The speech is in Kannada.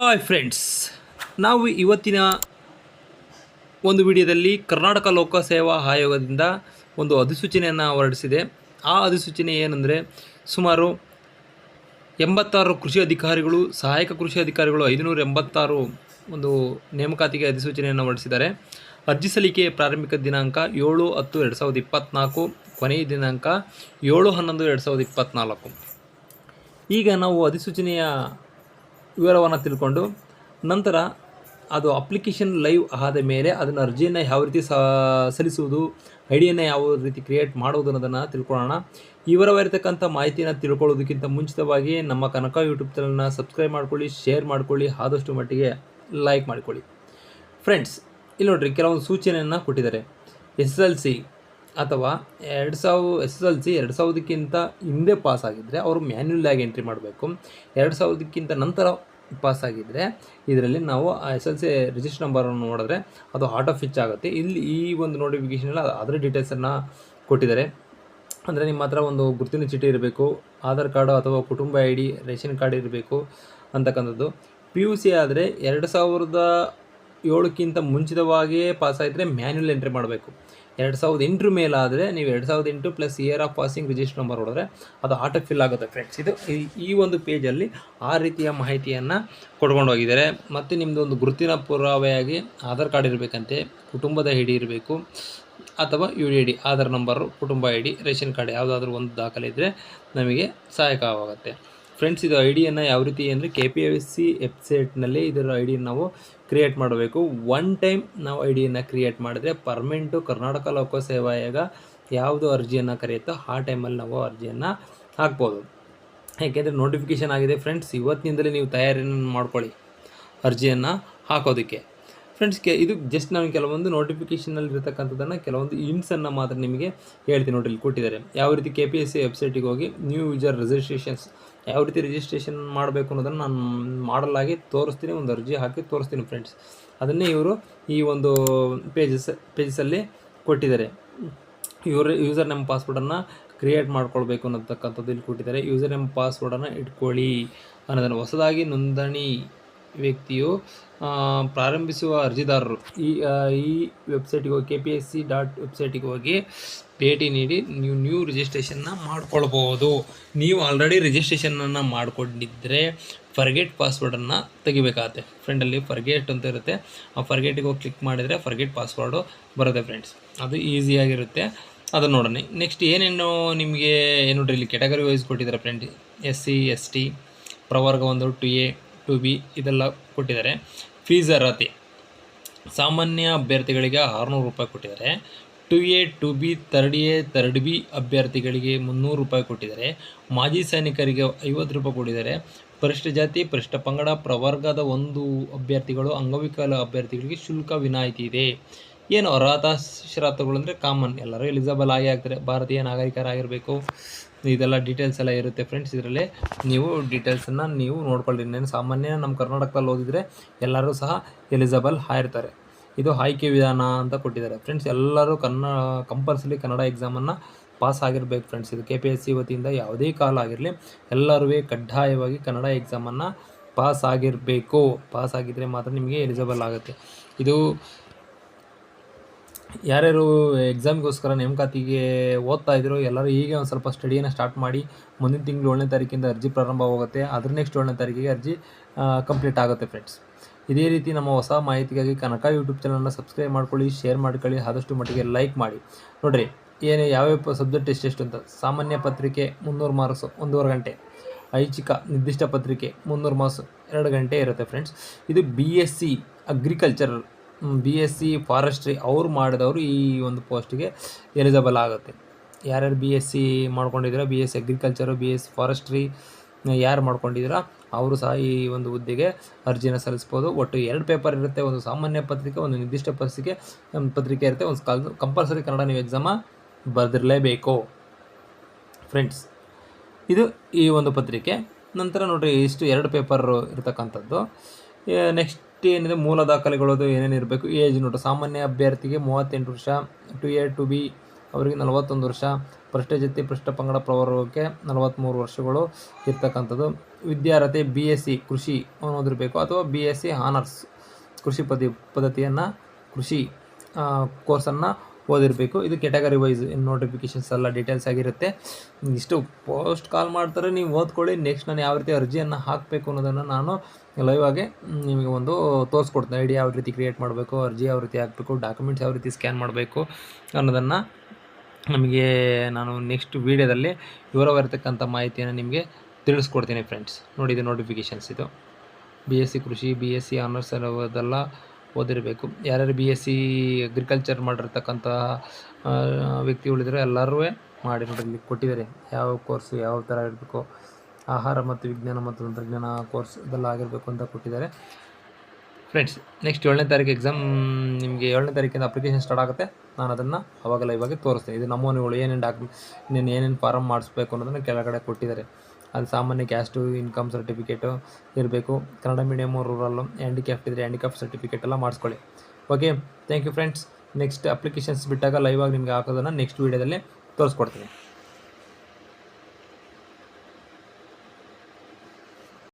ಹಾಯ್ ಫ್ರೆಂಡ್ಸ್, ನಾವು ಇವತ್ತಿನ ಒಂದು ವಿಡಿಯೋದಲ್ಲಿ ಕರ್ನಾಟಕ ಲೋಕಸೇವಾ ಆಯೋಗದಿಂದ ಒಂದು ಅಧಿಸೂಚನೆಯನ್ನು ಹೊರಡಿಸಿದೆ. ಆ ಅಧಿಸೂಚನೆ ಏನಂದರೆ, ಸುಮಾರು ಎಂಬತ್ತಾರು ಕೃಷಿ ಅಧಿಕಾರಿಗಳು, ಸಹಾಯಕ ಕೃಷಿ ಅಧಿಕಾರಿಗಳು ಐದುನೂರ ಎಂಬತ್ತಾರು ಒಂದು ನೇಮಕಾತಿಗೆ ಅಧಿಸೂಚನೆಯನ್ನು ಹೊರಡಿಸಿದ್ದಾರೆ. ಅರ್ಜಿ ಸಲ್ಲಿಕೆ ಪ್ರಾರಂಭಿಕ ದಿನಾಂಕ ಏಳು ಹತ್ತು ಎರಡು ಸಾವಿರದ ಇಪ್ಪತ್ತ್ನಾಲ್ಕು ಕೊನೆಯ ದಿನಾಂಕ ಏಳು ಹನ್ನೊಂದು ಎರಡು ಸಾವಿರದ ಇಪ್ಪತ್ತ್ನಾಲ್ಕು ಈಗ ನಾವು ಅಧಿಸೂಚನೆಯ ವಿವರವನ್ನು ತಿಳ್ಕೊಂಡು ನಂತರ ಅದು ಅಪ್ಲಿಕೇಶನ್ ಲೈವ್ ಆದ ಮೇಲೆ ಅದನ್ನು ಅರ್ಜಿಯನ್ನು ಯಾವ ರೀತಿ ಸಲ್ಲಿಸುವುದು ಐಡಿಯನ್ನು ಯಾವ ರೀತಿ ಕ್ರಿಯೇಟ್ ಮಾಡುವುದು ಅನ್ನೋದನ್ನು ತಿಳ್ಕೊಳ್ಳೋಣ. ಇವರವಾಗಿರ್ತಕ್ಕಂಥ ಮಾಹಿತಿಯನ್ನು ತಿಳ್ಕೊಳ್ಳೋದಕ್ಕಿಂತ ಮುಂಚಿತವಾಗಿ ನಮ್ಮ ಕನಕ ಯೂಟ್ಯೂಬ್ ಚಾನಲ್ನ ಸಬ್ಸ್ಕ್ರೈಬ್ ಮಾಡ್ಕೊಳ್ಳಿ ಶೇರ್ ಮಾಡ್ಕೊಳ್ಳಿ, ಆದಷ್ಟು ಮಟ್ಟಿಗೆ ಲೈಕ್ ಮಾಡಿಕೊಳ್ಳಿ. ಫ್ರೆಂಡ್ಸ್ ಇಲ್ಲಿ ನೋಡಿರಿ ಕೆಲವೊಂದು ಸೂಚನೆಯನ್ನು ಕೊಟ್ಟಿದ್ದಾರೆ. ಎಸ್ ಎಲ್ ಸಿ ಅಥವಾ ಎರಡು ಸಾವಿರ ಎಸ್ ಎಸ್ ಎಲ್ ಸಿ ಎರಡು ಸಾವಿರದಕ್ಕಿಂತ ಹಿಂದೆ ಪಾಸ್ ಆಗಿದ್ದರೆ ಅವರು ಮ್ಯಾನ್ಯಲ್ಲಾಗಿ ಎಂಟ್ರಿ ಮಾಡಬೇಕು. ಎರಡು ಸಾವಿರದಕ್ಕಿಂತ ನಂತರ ಪಾಸ್ ಆಗಿದ್ದರೆ ಇದರಲ್ಲಿ ನಾವು ಎಸ್ ಎಲ್ ಸಿ ರಿಜಿಸ್ಟರ್ ನಂಬರನ್ನು ನೋಡಿದ್ರೆ ಅದು ಆಟೋ ಫಿಚ್ ಆಗುತ್ತೆ. ಇಲ್ಲಿ ಈ ಒಂದು ನೋಟಿಫಿಕೇಷನಲ್ಲಿ ಅದರ ಡೀಟೇಲ್ಸನ್ನು ಕೊಟ್ಟಿದ್ದಾರೆ. ಅಂದರೆ ನಿಮ್ಮ ಹತ್ರ ಒಂದು ಗುರುತಿನ ಚೀಟಿ ಇರಬೇಕು, ಆಧಾರ್ ಕಾರ್ಡು ಅಥವಾ ಕುಟುಂಬ ಐ ಡಿ ರೇಷನ್ ಕಾರ್ಡ್ ಇರಬೇಕು ಅಂತಕ್ಕಂಥದ್ದು. ಪಿ ಯು ಸಿ ಆದರೆ ಎರಡು ಸಾವಿರದ ಏಳಕ್ಕಿಂತ ಮುಂಚಿತವಾಗಿಯೇ ಪಾಸ್ ಆಗಿದ್ರೆ ಮ್ಯಾನ್ಯಲ್ ಎಂಟ್ರಿ ಮಾಡಬೇಕು. ಎರಡು ಸಾವಿರದ ಎಂಟರ ಮೇಲಾದರೆ ನೀವು ಎರಡು ಸಾವಿರದ ಎಂಟು plus year of passing register number ಹೊಡೆದ್ರೆ ಅದು ಆಟೋ ಫಿಲ್ ಆಗುತ್ತೆ ಫ್ರೆಂಡ್ಸ್ ಇದು ಈ- ಒಂದು ಪೇಜಲ್ಲಿ ಆ ರೀತಿಯ ಮಾಹಿತಿಯನ್ನು ಕೊಡ್ಕೊಂಡು ಹೋಗಿದ್ದಾರೆ. ಮತ್ತು ನಿಮ್ಮದು ಒಂದು ಗುರುತಿನ ಪುರಾವೆಯಾಗಿ ಆಧಾರ್ ಕಾರ್ಡ್ ಇರಬೇಕಂತೆ, ಕುಟುಂಬದ ಐ ಡಿ ಇರಬೇಕು, ಅಥವಾ U D D Aadhaar number ಕುಟುಂಬ ಐ ಡಿ ರೇಷನ್ ಕಾರ್ಡ್ ಯಾವುದಾದ್ರೂ ಒಂದು ದಾಖಲೆ ಇದ್ದರೆ ನಮಗೆ ಸಹಾಯಕವಾಗುತ್ತೆ. ಫ್ರೆಂಡ್ಸ್ ಇದು ಐ ಡಿಯನ್ನು ಯಾವ ರೀತಿ ಅಂದರೆ ಕೆ ಪಿ ಎಸ್ ಸಿ ವೆಬ್ಸೈಟ್ನಲ್ಲಿ ಇದರ ಐ ಡಿಯನ್ನು ನಾವು ಕ್ರಿಯೇಟ್ ಮಾಡಬೇಕು. ಒನ್ ಟೈಮ್ ನಾವು ಐ ಡಿಯನ್ನು ಕ್ರಿಯೇಟ್ ಮಾಡಿದ್ರೆ ಪರ್ಮನೆಂಟು ಕರ್ನಾಟಕ ಲೋಕಸೇವಾ ಆಯೋಗ ಯಾವುದು ಅರ್ಜಿಯನ್ನು ಕರೆಯುತ್ತೋ ಆ ಟೈಮಲ್ಲಿ ನಾವು ಅರ್ಜಿಯನ್ನು ಹಾಕ್ಬೋದು. ಯಾಕೆಂದರೆ ನೋಟಿಫಿಕೇಷನ್ ಆಗಿದೆ ಫ್ರೆಂಡ್ಸ್ ಇವತ್ತಿನಿಂದಲೇ ನೀವು ತಯಾರಿಯನ್ನು ಮಾಡ್ಕೊಳ್ಳಿ ಅರ್ಜಿಯನ್ನು ಹಾಕೋದಕ್ಕೆ. ಫ್ರೆಂಡ್ಸ್ ಕೆ ಇದು ಜಸ್ಟ್ ನಾನು ಕೆಲವೊಂದು ನೋಟಿಫಿಕೇಷನಲ್ಲಿ ಇರತಕ್ಕಂಥದ್ದನ್ನು ಕೆಲವೊಂದು ಇಮ್ಸನ್ನು ಮಾತ್ರ ನಿಮಗೆ ಹೇಳ್ತೀನಿ ನೋಡಿ, ಇಲ್ಲಿ ಕೊಟ್ಟಿದ್ದಾರೆ. ಯಾವ ರೀತಿ ಕೆ ಪಿ ಎಸ್ ಸಿ ವೆಬ್ಸೈಟಿಗೆ ಹೋಗಿ ನ್ಯೂ ಯೂಜರ್ ರಿಜಿಸ್ಟ್ರೇಷನ್ಸ್ ಯಾವ ರೀತಿ ರಿಜಿಸ್ಟ್ರೇಷನ್ ಮಾಡಬೇಕು ಅನ್ನೋದನ್ನು ನಾನು ಮಾಡಲಾಗಿ ತೋರಿಸ್ತೀನಿ, ಒಂದು ಅರ್ಜಿ ಹಾಕಿ ತೋರಿಸ್ತೀನಿ ಫ್ರೆಂಡ್ಸ್ ಅದನ್ನೇ ಇವರು ಈ ಒಂದು ಪೇಜಸ್ ಪೇಜಸಲ್ಲಿ ಕೊಟ್ಟಿದ್ದಾರೆ. ಇವರು ಯೂಸರ್ ನೇಮ್ ಪಾಸ್ವರ್ಡನ್ನು ಕ್ರಿಯೇಟ್ ಮಾಡ್ಕೊಳ್ಬೇಕು ಅನ್ನತಕ್ಕಂಥದ್ದು ಇಲ್ಲಿ ಕೊಟ್ಟಿದ್ದಾರೆ. ಯೂಸರ್ ನೇಮ್ ಪಾಸ್ವರ್ಡನ್ನು ಇಟ್ಕೊಳ್ಳಿ ಅನ್ನೋದನ್ನು ಹೊಸದಾಗಿ ನೋಂದಣಿ ವ್ಯಕ್ತಿಯು ಪ್ರಾರಂಭಿಸುವ ಅರ್ಜಿದಾರರು. ಈ ಈ ವೆಬ್ಸೈಟಿಗೆ ಹೋಗಿ K P S C dot ವೆಬ್ಸೈಟಿಗೆ ಹೋಗಿ ಭೇಟಿ ನೀಡಿ ನೀವು ನ್ಯೂ ರಿಜಿಸ್ಟ್ರೇಷನ್ನ ಮಾಡ್ಕೊಳ್ಬೋದು. ನೀವು ಆಲ್ರೆಡಿ ರಿಜಿಸ್ಟ್ರೇಷನನ್ನು ಮಾಡಿಕೊಂಡಿದ್ದರೆ ಫರ್ಗೆಟ್ ಪಾಸ್ವರ್ಡನ್ನು ತೆಗಿಬೇಕಾಗತ್ತೆ. ಫ್ರೆಂಡಲ್ಲಿ ಫರ್ಗೆಟ್ ಅಂತ ಇರುತ್ತೆ. ಆ ಫರ್ಗೆಟಿಗೆ ಹೋಗಿ ಕ್ಲಿಕ್ ಮಾಡಿದರೆ ಫರ್ಗೆಟ್ ಪಾಸ್ವರ್ಡು ಬರುತ್ತೆ ಫ್ರೆಂಡ್ಸ್. ಅದು ಈಸಿಯಾಗಿರುತ್ತೆ. ಅದನ್ನು ನೋಡೋಣ. ನೆಕ್ಸ್ಟ್ ಏನೇನು ನಿಮಗೆ, ಏನು ನೋಡ್ರಿ ಇಲ್ಲಿ ಕೆಟಗರಿ ವೈಸ್ ಕೊಟ್ಟಿದ್ದಾರೆ friend? S C S T ಪ್ರವರ್ಗ ಒಂದು, ಟು ಎ. ಟು ಬಿ ಇದೆಲ್ಲ ಕೊಟ್ಟಿದ್ದಾರೆ ಫೀಸ್ ಅರ್ಹತೆ ಸಾಮಾನ್ಯ ಅಭ್ಯರ್ಥಿಗಳಿಗೆ ಆರುನೂರು ರೂಪಾಯಿ ಕೊಟ್ಟಿದ್ದಾರೆ two A two B third A third B ಅಭ್ಯರ್ಥಿಗಳಿಗೆ ಮುನ್ನೂರು ರೂಪಾಯಿ ಕೊಟ್ಟಿದ್ದಾರೆ ಮಾಜಿ ಸೈನಿಕರಿಗೆ ಐವತ್ತು ರೂಪಾಯಿ ಕೊಟ್ಟಿದ್ದಾರೆ ಪರಿಷ್ಠ ಜಾತಿ ಪರಿಷ್ಠ ಪಂಗಡ ಪ್ರವರ್ಗದ ಒಂದು ಅಭ್ಯರ್ಥಿಗಳು ಅಂಗವಿಕಲ ಅಭ್ಯರ್ಥಿಗಳಿಗೆ ಶುಲ್ಕ ವಿನಾಯಿತಿ ಇದೆ ಏನು ಅರ್ಹತಾ ಷರತ್ತುಗಳು ಅಂದರೆ ಕಾಮನ್ ಎಲ್ಲರೂ ಎಲಿಜಿಬಲ್ ಆಗಿ ಆಗ್ತಾರೆ ಭಾರತೀಯ ನಾಗರಿಕರಾಗಿರಬೇಕು ಇದೆಲ್ಲ ಡೀಟೇಲ್ಸ್ ಎಲ್ಲ ಇರುತ್ತೆ ಫ್ರೆಂಡ್ಸ್ ಇದರಲ್ಲಿ ನೀವು ಡೀಟೇಲ್ಸನ್ನು ನೀವು ನೋಡ್ಕೊಳ್ಳಿ. ನೀನು ಸಾಮಾನ್ಯ ನಮ್ಮ ಕರ್ನಾಟಕದಲ್ಲಿ ಓದಿದರೆ ಎಲ್ಲರೂ ಸಹ ಎಲಿಜಿಬಲ್ ಆಗಿರ್ತಾರೆ. ಇದು ಆಯ್ಕೆ ವಿಧಾನ ಅಂತ ಕೊಟ್ಟಿದ್ದಾರೆ. ಫ್ರೆಂಡ್ಸ್ ಎಲ್ಲರೂ ಕನ್ನ ಕಂಪಲ್ಸರಿ ಕನ್ನಡ ಎಕ್ಸಾಮನ್ನು ಪಾಸ್ ಆಗಿರ್ಬೇಕು ಫ್ರೆಂಡ್ಸ್ ಇದು ಕೆ ಪಿ ಎಸ್ ಸಿ ವತಿಯಿಂದ ಯಾವುದೇ ಕಾಲ ಆಗಿರಲಿ ಎಲ್ಲರೂ ಕಡ್ಡಾಯವಾಗಿ ಕನ್ನಡ ಎಕ್ಸಾಮನ್ನು ಪಾಸ್ ಆಗಿರಬೇಕು. ಪಾಸ್ ಆಗಿದ್ದರೆ ಮಾತ್ರ ನಿಮಗೆ ಎಲಿಜಿಬಲ್ ಆಗುತ್ತೆ. ಇದು ಯಾರ್ಯಾರು ಎಕ್ಸಾಮ್ಗೋಸ್ಕರ ನೇಮಕಾತಿಗೆ ಓದ್ತಾ ಇದ್ರು ಎಲ್ಲರೂ ಈಗ ಒಂದು ಸ್ವಲ್ಪ ಸ್ಟಡಿಯನ್ನು ಸ್ಟಾರ್ಟ್ ಮಾಡಿ ಮುಂದಿನ ತಿಂಗಳು ಏಳನೇ ತಾರೀಕಿಂದ ಅರ್ಜಿ ಪ್ರಾರಂಭ ಹೋಗುತ್ತೆ ಅದ್ರ ನೆಕ್ಸ್ಟ್ ಏಳನೇ ತಾರೀಕಿಗೆ ಅರ್ಜಿ ಕಂಪ್ಲೀಟ್ ಆಗುತ್ತೆ ಫ್ರೆಂಡ್ಸ್ ಇದೇ ರೀತಿ ನಮ್ಮ ಹೊಸ ಮಾಹಿತಿಗಾಗಿ ಕನಕ ಯೂಟ್ಯೂಬ್ ಚಾನಲ್ನ ಸಬ್ಸ್ಕ್ರೈಬ್ ಮಾಡ್ಕೊಳ್ಳಿ ಶೇರ್ ಮಾಡ್ಕೊಳ್ಳಿ, ಆದಷ್ಟು ಮಟ್ಟಿಗೆ ಲೈಕ್ ಮಾಡಿ. ನೋಡಿರಿ, ಏನು ಯಾವ್ಯಾವ ಸಬ್ಜೆಕ್ಟ್ ಎಷ್ಟೆಷ್ಟು ಅಂತ. ಸಾಮಾನ್ಯ ಪತ್ರಿಕೆ ಮುನ್ನೂರು ಮಾರ್ಕ್ಸು, ಒಂದೂವರೆ ಗಂಟೆ. ಐಚ್ಛಿಕ ನಿರ್ದಿಷ್ಟ ಪತ್ರಿಕೆ ಮುನ್ನೂರು ಮಾರ್ಕ್ಸ್, ಎರಡು ಗಂಟೆ ಇರುತ್ತೆ ಫ್ರೆಂಡ್ಸ್ ಇದು B S C agriculture B S C forestry ಅವ್ರು ಮಾಡಿದವರು ಈ ಒಂದು ಪೋಸ್ಟಿಗೆ ಎಲಿಜಿಬಲ್ ಆಗುತ್ತೆ. ಯಾರ್ಯಾರು B S C ಮಾಡ್ಕೊಂಡಿದ್ದೀರೋ B S C agriculture B S forestry ಯಾರು ಮಾಡ್ಕೊಂಡಿದ್ದೀರಾ, ಅವರು ಸಹ ಈ ಒಂದು ಹುದ್ದೆಗೆ ಅರ್ಜಿನ ಸಲ್ಲಿಸ್ಬೋದು. ಒಟ್ಟು ಎರಡು ಪೇಪರ್ ಇರುತ್ತೆ, ಒಂದು ಸಾಮಾನ್ಯ ಪತ್ರಿಕೆ, ಒಂದು ನಿರ್ದಿಷ್ಟ ಪರಿಸ್ಥಿತಿಗೆ ಪತ್ರಿಕೆ ಇರುತ್ತೆ, ಒಂದು ಕಲ್ ಕಂಪಲ್ಸರಿ ಕನ್ನಡ ನೀವು ಎಕ್ಸಾಮ ಬರೆದಿರಲೇಬೇಕು. ಫ್ರೆಂಡ್ಸ್ ಇದು ಈ ಒಂದು ಪತ್ರಿಕೆ. ನಂತರ ನೋಡಿರಿ, ಇಷ್ಟು ಎರಡು ಪೇಪರ್ ಇರತಕ್ಕಂಥದ್ದು. ನೆಕ್ಸ್ಟ್ ಏನಿದೆ, ಮೂಲ ದಾಖಲೆಗಳದು ಏನೇನು ಇರಬೇಕು ಏಜ್ ನೋಡ್ರಿ ಸಾಮಾನ್ಯ ಅಭ್ಯರ್ಥಿಗೆ ಮೂವತ್ತೆಂಟು ವರ್ಷ ಟು ಎ ಟು ಬಿ ಅವರಿಗೆ ನಲವತ್ತೊಂದು ವರ್ಷ. ಪೃಷ್ಠ ಜಾತಿ ಪೃಷ್ಠ ಪಂಗಡ ಪ್ರವರ್ಗಕ್ಕೆ ನಲವತ್ತ್ಮೂರು ವರ್ಷಗಳು ಇರ್ತಕ್ಕಂಥದ್ದು. ವಿದ್ಯಾರ್ಹತೆ ಬಿ ಎಸ್ ಸಿ ಕೃಷಿ ಅನ್ನೋದಿರಬೇಕು ಅಥವಾ ಬಿ ಎಸ್ ಸಿ ಆನರ್ಸ್ ಕೃಷಿ ಪದ್ಧತಿ ಪದ್ಧತಿಯನ್ನು, ಕೃಷಿ ಕೋರ್ಸನ್ನು ಓದಿರಬೇಕು. ಇದು ಕೆಟಗರಿ ವೈಸ್ ನೋಟಿಫಿಕೇಷನ್ಸ್ ಎಲ್ಲ ಡೀಟೇಲ್ಸ್ ಆಗಿರುತ್ತೆ. ಇಷ್ಟು ಪೋಸ್ಟ್ ಕಾಲ್ ಮಾಡ್ತಾರೆ, ನೀವು ಓದ್ಕೊಳ್ಳಿ. ನೆಕ್ಸ್ಟ್ ನಾನು ಯಾವ ರೀತಿ ಅರ್ಜಿಯನ್ನು ಹಾಕಬೇಕು ಅನ್ನೋದನ್ನು ನಾನು ಲೈವ್ ಆಗಿ ನಿಮಗೆ ಒಂದು ತೋರಿಸ್ಕೊಡ್ತೀನಿ. ಐಡಿ ಯಾವ ರೀತಿ ಕ್ರಿಯೇಟ್ ಮಾಡಬೇಕು, ಅರ್ಜಿ ಯಾವ ರೀತಿ ಹಾಕಬೇಕು ಡಾಕ್ಯುಮೆಂಟ್ಸ್ ಯಾವ ರೀತಿ ಸ್ಕ್ಯಾನ್ ಮಾಡಬೇಕು ಅನ್ನೋದನ್ನು ನಮಗೆ ನಾನು ನೆಕ್ಸ್ಟ್ ವೀಡಿಯೋದಲ್ಲಿ ವಿವರವಾಗಿರ್ತಕ್ಕಂಥ ಮಾಹಿತಿಯನ್ನು ನಿಮಗೆ ತಿಳಿಸ್ಕೊಡ್ತೀನಿ ಫ್ರೆಂಡ್ಸ್ ನೋಡಿ, ಇದು ನೋಟಿಫಿಕೇಷನ್ಸ್ ಇದು. ಬಿ ಎಸ್ ಸಿ ಕೃಷಿ ಬಿ ಎಸ್ ಸಿ ಆನರ್ಸ್ ಅದೆಲ್ಲ ಓದಿರಬೇಕು. ಯಾರ್ಯಾರು ಬಿ ಎಸ್ ಸಿ ಅಗ್ರಿಕಲ್ಚರ್ ಮಾಡಿರ್ತಕ್ಕಂಥ ವ್ಯಕ್ತಿಗಳಿದ್ರು ಎಲ್ಲರೂ ಮಾಡಿ ನೋಡಿ ಇಲ್ಲಿ ಕೊಟ್ಟಿದ್ದಾರೆ. ಯಾವ ಕೋರ್ಸು ಯಾವ ಥರ ಇರಬೇಕು, ಆಹಾರ ಮತ್ತು ವಿಜ್ಞಾನ ಮತ್ತು ತಂತ್ರಜ್ಞಾನ ಕೋರ್ಸ್ ಇದೆಲ್ಲ ಆಗಿರಬೇಕು ಅಂತ ಕೊಟ್ಟಿದ್ದಾರೆ. ಫ್ರೆಂಡ್ಸ್ ನೆಕ್ಸ್ಟ್ ಏಳನೇ ತಾರೀಕು ಎಕ್ಸಾಮ್ ನಿಮಗೆ ಏಳನೇ ತಾರೀಕಿಂದ ಅಪ್ಲಿಕೇಶನ್ ಸ್ಟಾರ್ಟ್ ಆಗುತ್ತೆ. ನಾನು ಅದನ್ನು ಅವಾಗಲ್ಲ ಇವಾಗ ತೋರಿಸ್ತೇನೆ. ಇದು ನಮೂನೆಗಳು ಏನೇನು ಡಾಕ್ಯುಮೆಂಟ್ ಇನ್ನೇನು ಏನೇನು ಫಾರಮ್ ಮಾಡಿಸ್ಬೇಕು ಅನ್ನೋದನ್ನು ಕೆಳಗಡೆ ಕೊಟ್ಟಿದ್ದಾರೆ. ಅದು ಸಾಮಾನ್ಯ ಕ್ಯಾಸ್ಟು ಇನ್ಕಮ್ ಸರ್ಟಿಫಿಕೇಟು ಇರಬೇಕು. ಕನ್ನಡ ಮೀಡಿಯಮು ರೂರಲ್ಲು ಹ್ಯಾಂಡಿಕ್ಯಾಫ್ಟ್ ಇದ್ದರೆ ಹ್ಯಾಂಡಿಕ್ಯಾಫ್ಟ್ ಸರ್ಟಿಫಿಕೇಟ್ ಎಲ್ಲ ಮಾಡಿಸ್ಕೊಳ್ಳಿ. Okay thank you friends next applications ಬಿಟ್ಟಾಗ ಲೈವಾಗಿ ನಿಮಗೆ ಹಾಕೋದನ್ನು ನೆಕ್ಸ್ಟ್ ವೀಡಿಯೋದಲ್ಲಿ ತೋರಿಸ್ಕೊಡ್ತೀನಿ.